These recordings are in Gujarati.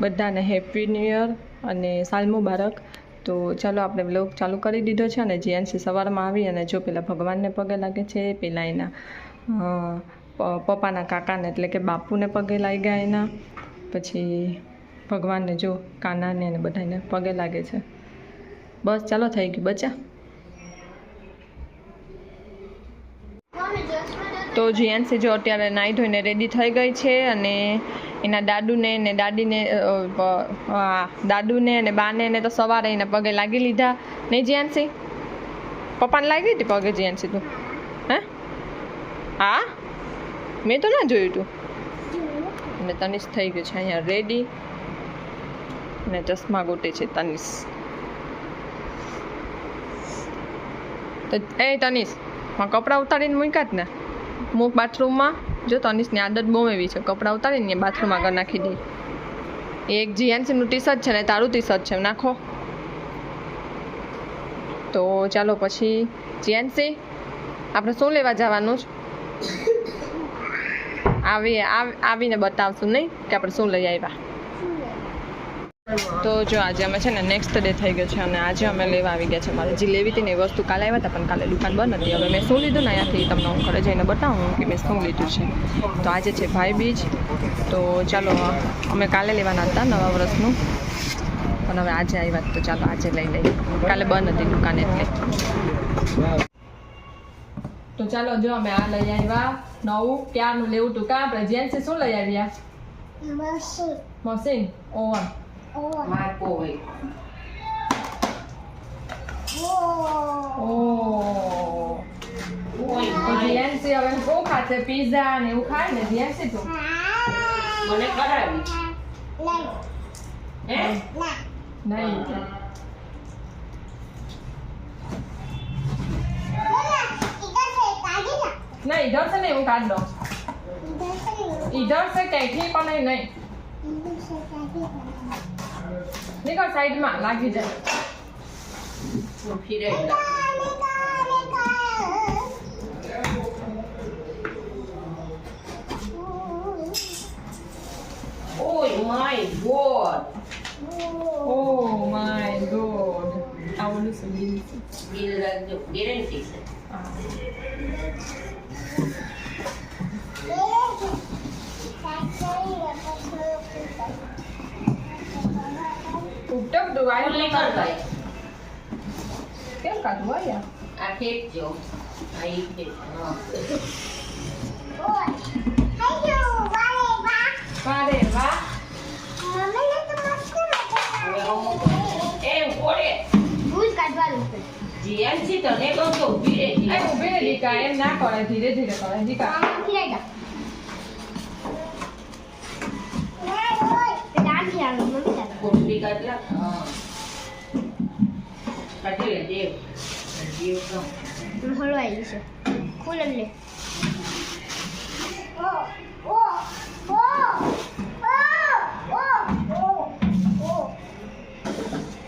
બધાને હેપી ન્યૂ યર અને સાલ મુબારક. તો ચાલો આપણે બ્લોગ ચાલુ કરી દીધો છે અને જીએનસી સવારમાં આવી અને જો પેલા ભગવાનને પગે લાગે છે, પેલા એના પપ્પાના કાકાને એટલે કે બાપુને પગે લાગી ગયા એના. પછી ભગવાનને જો કાનાને અને બધાને પગે લાગે છે. બસ ચાલો થઈ ગયું બચા તો જીએનસી જો અત્યારે નાહી ધોઈને રેડી થઈ ગઈ છે અને એના દાદુને ને દાદીને દાદુને અને બાને ને તો સવારે એને પગે લાગી લીધા. નહીં જીએનસી પપ્પાને લાગી હતી પગે જીએનસી તું? હે? હા? મેં તો ના જોયું તું. અને તનિષ થઈ ગયું છે અહીંયા રેડી ને ચશ્મા ગોટે છે તનિષ. તો, એ તનિષ, માં કપડાં ઉતારીને મૂક્યા જ ને? મૂક બાથરૂમમાં જો તનિષની આદત બહુ એવી છે. કપડાં ઉતારીને બાથરૂમમાં આગળ નાખી દે. એ એક જીએનસીનું ટી શર્ટ છે ને તારું ટી શર્ટ છે નાખો. તો ચાલો પછી જીએનસી આપણે શું લેવા જવાનું છે? આવી આવીને બતાવશું નહીં કે આપણે શું લઈ આવ્યા. તો જો આજે અમે છે ને નેક્સ્ટ ડે થઈ ગયો છે અને આજે અમે લેવા આવી ગયા છે મારે જે લેવી હતી ને એ વસ્તુ કાલે આવ્યા હતા પણ કાલે દુકાન બંધ હતી. હવે મેં શું લીધું ને અહીંયાથી તમને હું ઘરે જઈને બતાવું કે મેં શું લીધું છે. તો આજે છે ભાઈ બીજ. તો ચાલો અમે કાલે લેવાના હતા નવા વર્ષનું. પણ હવે આજે આવ્યા તો ચાલો આજે લઈ લઈએ. કાલે બંધ હતી દુકાન એટલે. તો ચાલો જો અમે આ લઈ આવ્યા નવું. ક્યારનું લેવું હતું કાં? આપણે જેન્ટ્સે શું લઈ આવ્યા? Machine oven. microwave. Oh. જીએનસી હવે બહુ ખાશે પીઝા ને એવું ખાય ને જીએનસી તું મને નહીં નહીં ઇધર સે નહીં હું કાઢ દઉં ઇધર સે કહેથી પણ નહીં નહીં નીકળ સાઈડમાં લાગી જાય હું ફિરાઈ લા ઓય my god oh my god આવડું છે બિલ છે બિલ રાખજો Guarantee છે હા. ઉપટક દુવાય કરતા કેમ કાઢવું હોય યાર આ ખેંચજો. આ ઈ ખેંચ હા. વારે વાહ. એમ કોડે જીએનસી તને કહું તો ઊભી રહે એ ઊભી રહે દીકા એમ ના કરે ધીરે ધીરે કરે દીકા ધીરે કાઢલા હા કાઢી લે દેવ દેવ લે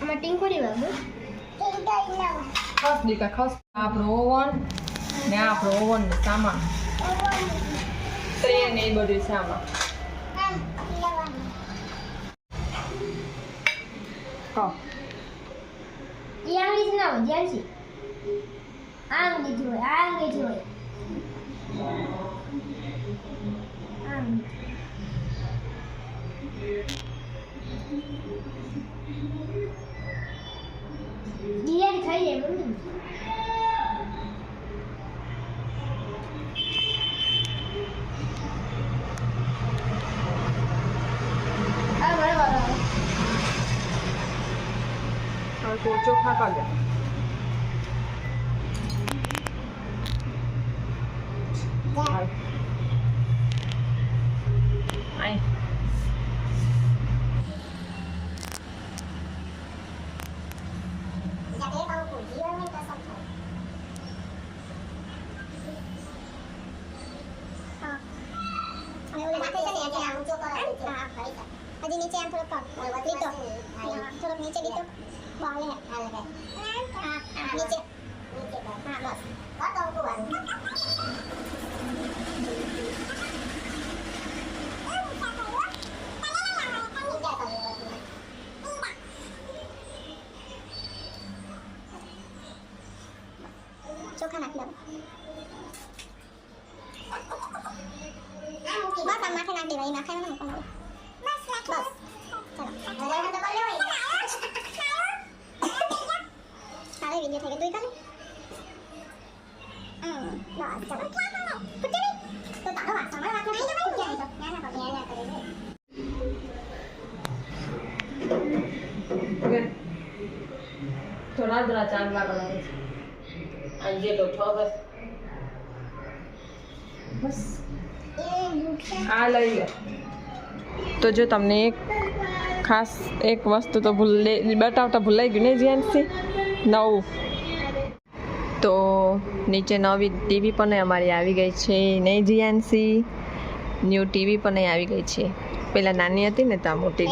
આમાં ટીંકુડી બાબુ ખસ દીકા ખસ આપણો ઓવન ને આપણો ઓવન નો સામાન. ટ્રે ને એ બધું સામાન. કહો એ આંગળી ના હોય ધ્યાન છે આંગળી આ આંગળી જોઈ આમ. apa enggak? Hai. नीचे हम थोड़ा itu नीचे भी तो boleh alga ngangkat mijit mijit nah bos potong tuan Suka nak dong. Bos sama makan nanti, lagi makan nanti. Bos. Video থেকে তুই করে થોડા થોડા ચાંદલા બનાવે છે આજે તો ઠોકર બસ આ લઈ લે તો જો તમને એક ખાસ એક વસ્તુ તો ભૂલ બતાવતા ભૂલાઈ ગયું ને જ્યાંથી નવું. તો નીચે નવી ટીવી પણ અમારી આવી ગઈ છે. નહીં જીયાનસી ન્યૂ ટીવી પણ આવી ગઈ છે. પેલા નાની હતી ને ત્યાં મોટી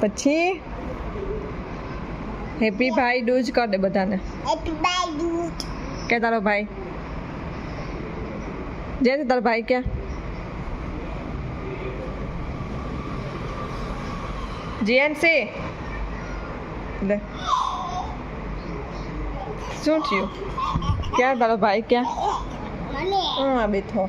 પછી? હેપી ભાઈ ડૂજ કર દે બધાને. કે તારો ભાઈ? જે તારો ભાઈ ક્યાં? જીએનસી લે. શું થયું? ક્યાં તારો ભાઈ? ક્યાં? હા બેઠો.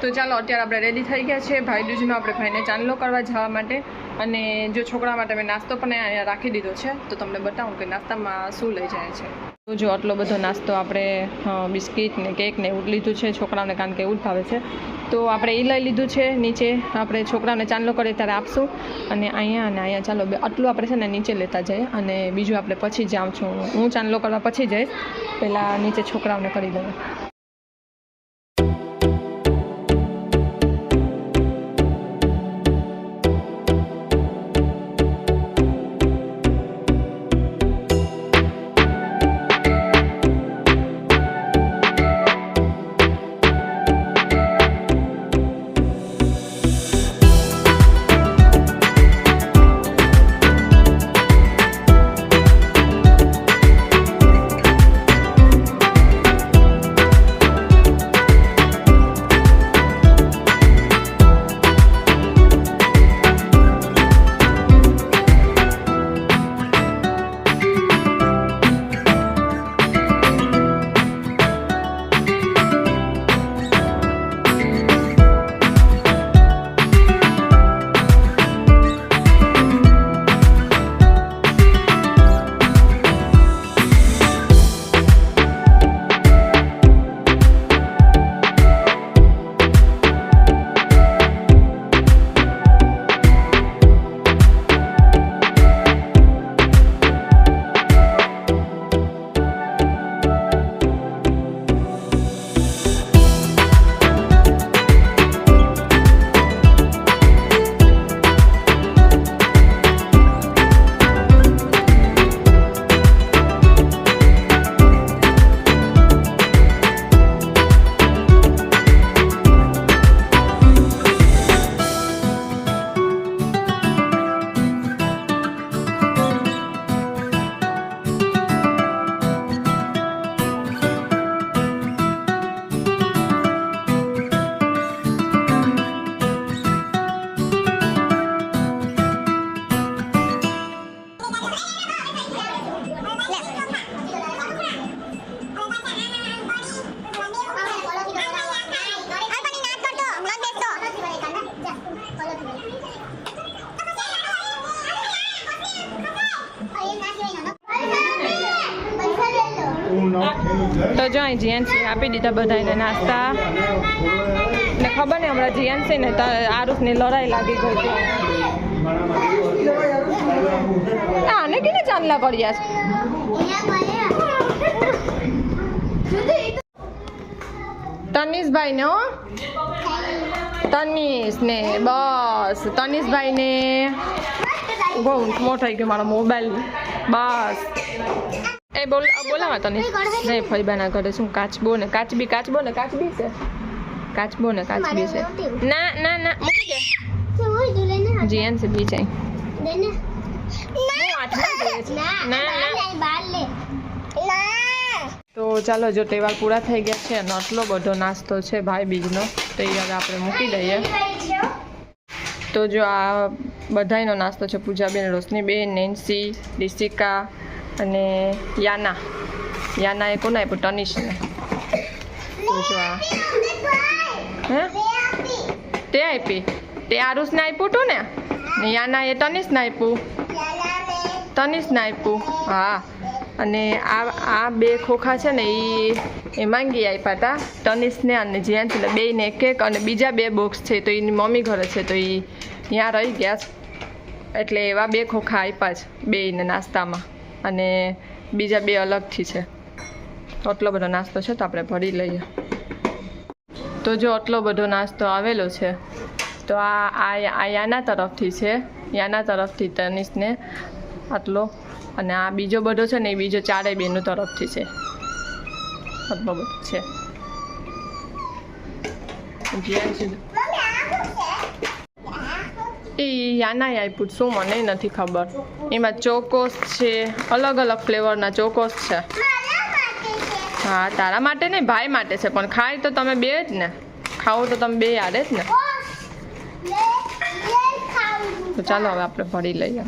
તો ચાલો અત્યારે આપણે રેડી થઈ ગયા છે ભાઈ દૂજનો આપણે ભાઈને ચાંદલો કરવા જવા માટે. અને જો છોકરા માટે મેં નાસ્તો પણ અહીંયા રાખી દીધો છે તો તમને બતાવું કે નાસ્તામાં શું લઈ જાય છે. જો આટલો બધો નાસ્તો આપણે બિસ્કિટ ને કેક ને એવું લીધું છે, છોકરાઓને કારણ કે એવું ભાવે છે. તો આપણે એ લઈ લીધું છે, નીચે આપણે છોકરાઓને ચાંદલો કરીએ ત્યારે આપશું. અને અહીંયા અને અહીંયા ચાલો આટલું આપણે છે ને નીચે લેતા જઈએ. અને બીજું આપણે પછી જાઉં છું. હું ચાંદલો કરવા પછી જઈશ. પહેલાં નીચે છોકરાઓને કરી દઉં. તો જો અહીં જીએનસી આપી દીધા બધાને નાસ્તા. ને ખબર નહીં હમણાં જીએનસી ને આરુષની લડાઈ લાગી ગઈ હતી. આને કેને ચાંદલા કર્યા છે? તનિષભાઈ ને તનિષ ને બસ. તનિષભાઈ ને બહુ મોટો થઈ ગયો મારો મોબાઈલ. બસ. એ બોલ બોલાવા તને. નહીં ફઈબાના ઘરે શું? કાચબો ને કાચબી કાચબો ને કાચબી છે. કાચબો ને કાચબી છે. ના ના ના મૂકી દે. જીએન છે બી ના તો ચાલો જો તહેવાર પૂરા થઈ ગયા છે અને આટલો બધો નાસ્તો છે ભાઈ બીજનો તો એ હવે આપણે મૂકી દઈએ. તો જો આ બધાયનો નાસ્તો છે પૂજાબેન રોશનીબેન નેન્સી રિષિકા અને યાના. યાના એ કોને આપ્યું તનિષને તો હે? તે આપી. તે આરુષને આપ્યું હતું ને? ને યાના એ તનિષને આપ્યું. તનિષને આપ્યું. હા. અને આ આ બે ખોખા છે ને એ એ માંગી આપ્યા હતા ટનિશને અને જીયાંશને બેને એક એક અને બીજા બે બોક્સ છે તો એની મમ્મી ઘરે છે તો એ ત્યાં રહી ગયા. એટલે એવા બે ખોખા આપ્યા છે બેયને નાસ્તામાં. અને બીજા બે અલગથી છે. આટલો બધો નાસ્તો છે તો આપણે ભરી લઈએ. તો જો આટલો બધો નાસ્તો આવેલો છે, તો આ આ યાના તરફથી છે. યાના તરફથી તનિષને આટલો અને આ બીજો બધો છે ને એ બીજો ચારેય બેનું તરફથી છે. આટલો બધો છે. જીયાંશી એ યાના આપ્યું શું મને નથી ખબર. એમાં ચોકોસ છે અલગ અલગ ફ્લેવરના ચોકોસ છે. હા તારા માટે નહીં ભાઈ માટે છે પણ ખાય તો તમે બે જ ને. ખાવો તો તમે બે આડે જ ને. તો ચાલો હવે આપણે ભરી લઈએ.